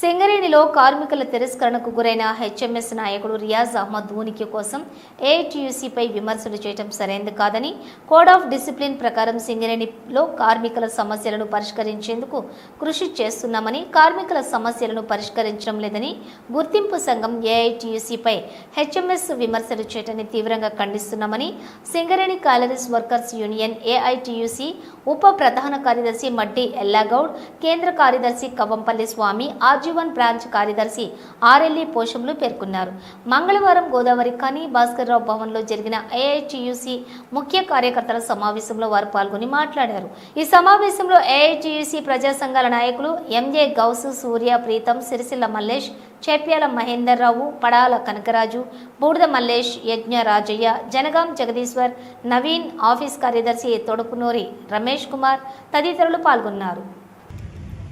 సింగరేణిలో కార్మికుల తిరస్కరణకు గురైన హెచ్ఎంఎస్ నాయకుడు రియాజ్ అహ్మద్ ఊనికి కోసం ఏఐటీయూసీపై విమర్శలు చేయడం సరైంది కాదని కోడ్ ఆఫ్ డిసిప్లిన్ ప్రకారం సింగరేణిలో కార్మికుల సమస్యలను పరిష్కరించేందుకు కృషి చేస్తున్నామని కార్మికుల సమస్యలను పరిష్కరించడం లేదని గుర్తింపు సంఘం ఏఐటీయూసీపై హెచ్ఎంఎస్ విమర్శలు చేయడాన్ని తీవ్రంగా ఖండిస్తున్నామని Singareni collieries workers union AITUC ఉప ప్రధాన కార్యదర్శి మడ్డి ఎల్లాగౌడ్ కేంద్ర కార్యదర్శి Kavvampalli Swamy RG one branch కార్యదర్శి ఆర్ఎల్ఈ పోషములు పేర్కొన్నారు. మంగళవారం గోదావరి కని భాస్కర్రావు భవన్లో జరిగిన ఏఐటియుసి ముఖ్య కార్యకర్తల సమావేశంలో వారు పాల్గొని మాట్లాడారు. ఈ సమావేశంలో ఏఐటియుసి ప్రజా సంఘాల నాయకులు ఎంజే గౌసు సూర్య ప్రీతం సిరిసిల్ల మల్లేష్ చేప్యాల మహేందర్ రావు పడాల కనకరాజు బూడిద మల్లేష్ యజ్ఞ రాజయ్య జనగాం జగదీశ్వర్ నవీన్ ఆఫీస్ కార్యదర్శి తొడుపునూరి రమేష్ కుమార్ తదితరులు పాల్గొన్నారు.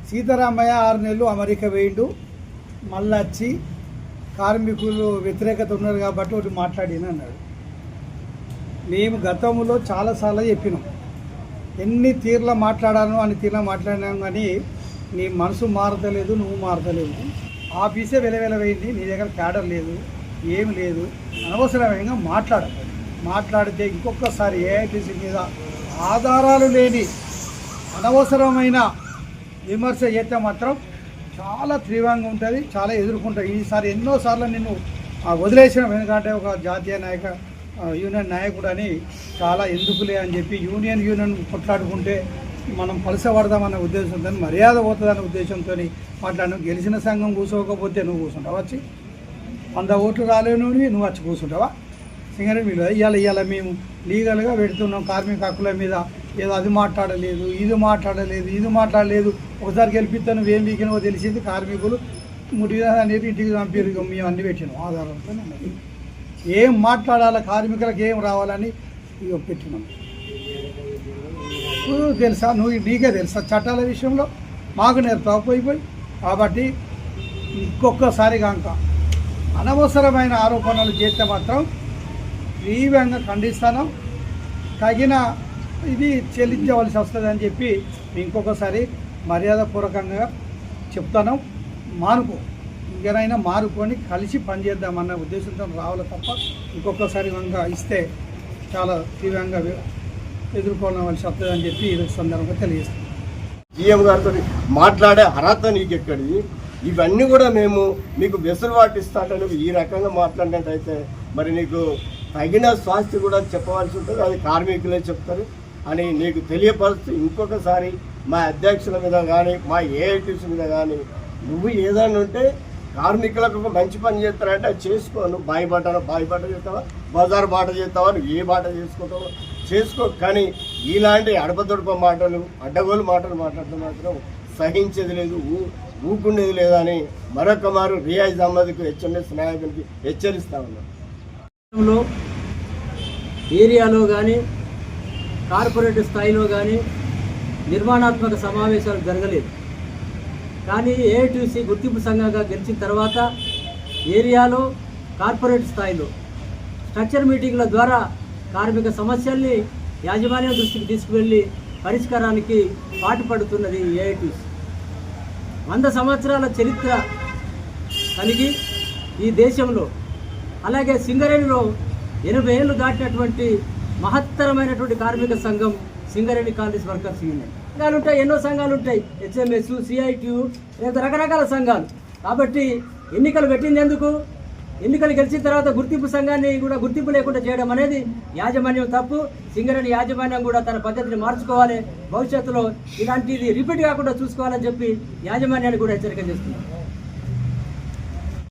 సీతారామయ్య ఆరు నెలలు అమెరికా వేయిండు. మళ్ళీ వచ్చి కార్మికులు వ్యతిరేకత ఉన్నారు కాబట్టి ఒకటి మాట్లాడిన అన్నాడు. మేము గతంలో చాలాసార్లు చెప్పినాం. ఎన్ని తీర్ల మాట్లాడాను అని తీర్ల మాట్లాడినాం కానీ నీ మనసు మారతలేదు నువ్వు మారతలేవు. ఆఫీసే వెలవెలవైంది నీ దగ్గర క్యాడర్ లేదు ఏమి లేదు. అనవసరమైన మాట్లాడ. మాట్లాడితే ఇంకొకసారి ఏఐటీసీ మీద ఆధారాలు లేని అనవసరమైన విమర్శ చేస్తే మాత్రం చాలా తీవ్రంగా ఉంటుంది చాలా ఎదుర్కొంటాయి ఈసారి ఎన్నోసార్లు నిన్ను వదిలేసిన. ఎందుకంటే ఒక జాతీయ నాయక యూనియన్ నాయకుడు అని చాలా ఎందుకులే అని చెప్పి యూనియన్ యూనియన్ కొట్లాడుకుంటే మనం పలసపడదామన్న ఉద్దేశంతో మర్యాద పోతుందన్న ఉద్దేశంతో మాట్లాడినాం. గెలిచిన సంఘం కూర్చోకపోతే నువ్వు కూర్చుంటావా? వచ్చి వంద ఓట్లు రాలేను నువ్వు వచ్చి కూర్చుంటావా? సింగరే మీరు ఇవాళ ఇవాళ మేము లీగల్గా పెడుతున్నాం. కార్మిక హక్కుల మీద ఏదో అది మాట్లాడలేదు ఇది మాట్లాడలేదు ఇది మాట్లాడలేదు. ఒకసారి గెలిపిస్తే నువ్వేం వీకినవో తెలిసింది కార్మికులు. ముడిగా అనేది ఇంటికి పంపారు ఇక మేము అన్ని పెట్టినాం ఆధారంతో ఏం మాట్లాడాలి కార్మికులకు ఏం రావాలని ఇక పెట్టినాం. నువ్వు తెలుసా? నువ్వు నీకే తెలుసా చట్టాల విషయంలో? మాకు నేను పోయి కాబట్టి ఇంకొకసారి కనుక అనవసరమైన ఆరోపణలు చేస్తే మాత్రం తీవ్రంగా ఖండిస్తాను. తగిన ఇది చెల్లించవలసి వస్తుంది అని చెప్పి ఇంకొకసారి మర్యాదపూర్వకంగా చెప్తాను. మానుకో ఇంకనైనా మారుకొని కలిసి పనిచేద్దామన్న ఉద్దేశంతో రావాలి తప్ప ఇంకొకసారి కనుక ఇస్తే చాలా తీవ్రంగా ఎదుర్కోవలసి వస్తుంది అని చెప్పి ఈ సందర్భంగా తెలియజేస్తాను. జీఎం గారితో మాట్లాడే అర్హత నీకు ఎక్కడిది ఇవన్నీ కూడా మేము మీకు వెసులుబాటు ఇస్తాంటే ఈ రకంగా మాట్లాడినట్టయితే మరి నీకు తగిన స్వాస్థ్య కూడా చెప్పవలసి ఉంటుంది. అది కార్మికులే చెప్తారు. అని నీకు తెలియపరుస్తూ ఇంకొకసారి మా అధ్యక్షుల మీద కానీ మా ఏఐటీసీ మీద కానీ నువ్వు ఏదైనా ఉంటే కార్మికులకు ఒక మంచి పని చేస్తారంటే అది చేసుకో. బాయిబాట బాయి బాట బాయి బాట చేస్తావా? బజార్ బాట చేస్తావా? నువ్వు ఏ బాట చేసుకుంటావో చేసుకో. కానీ ఇలాంటి అడపదొడప మాటలు అడ్డగోలు మాటలు మాట్లాడటం మాత్రం సహించేది లేదు ఊ ఊకుండేది లేదని మరొక మారు రియాజ్ అహ్మద్కు హెచ్ఎంఎస్ నాయకునికి హెచ్చరిస్తా ఉన్నాం ఏరియాలో కానీ కార్పొరేట్ స్థాయిలో కానీ నిర్మాణాత్మక సమావేశాలు జరగలేదు. కానీ ఏఐటీసీ గుర్తింపు సంఘంగా గెలిచిన తర్వాత ఏరియాలో కార్పొరేట్ స్థాయిలో స్ట్రక్చర్ మీటింగ్ల ద్వారా కార్మిక సమస్యల్ని యాజమాన్యం దృష్టికి తీసుకువెళ్ళి పరిష్కారానికి పాటుపడుతున్నది ఏఐటీసీ వంద సంవత్సరాల చరిత్ర కలిగి ఈ దేశంలో అలాగే సింగరేణిలో ఎనభై ఏళ్ళు దాటినటువంటి మహత్తరమైనటువంటి కార్మిక సంఘం సింగరేణి కాంగ్రెస్ వర్కర్స్ యూనియన్. సంఘాలు ఉంటాయి ఎన్నో సంఘాలు ఉంటాయి హెచ్ఎంఎస్ సిఐటియు లేదా రకరకాల సంఘాలు. కాబట్టి ఎన్నికలు పెట్టింది ఎందుకు? ఎన్నికలు గెలిచిన తర్వాత గుర్తింపు సంఘాన్ని కూడా గుర్తింపు లేకుండా చేయడం అనేది యాజమాన్యం తప్పు. సింగరేణి యాజమాన్యం కూడా తన పద్ధతిని మార్చుకోవాలి. భవిష్యత్తులో ఇలాంటిది రిపీట్ కాకుండా చూసుకోవాలని చెప్పి యాజమాన్యాన్ని కూడా హెచ్చరిక చేస్తున్నారు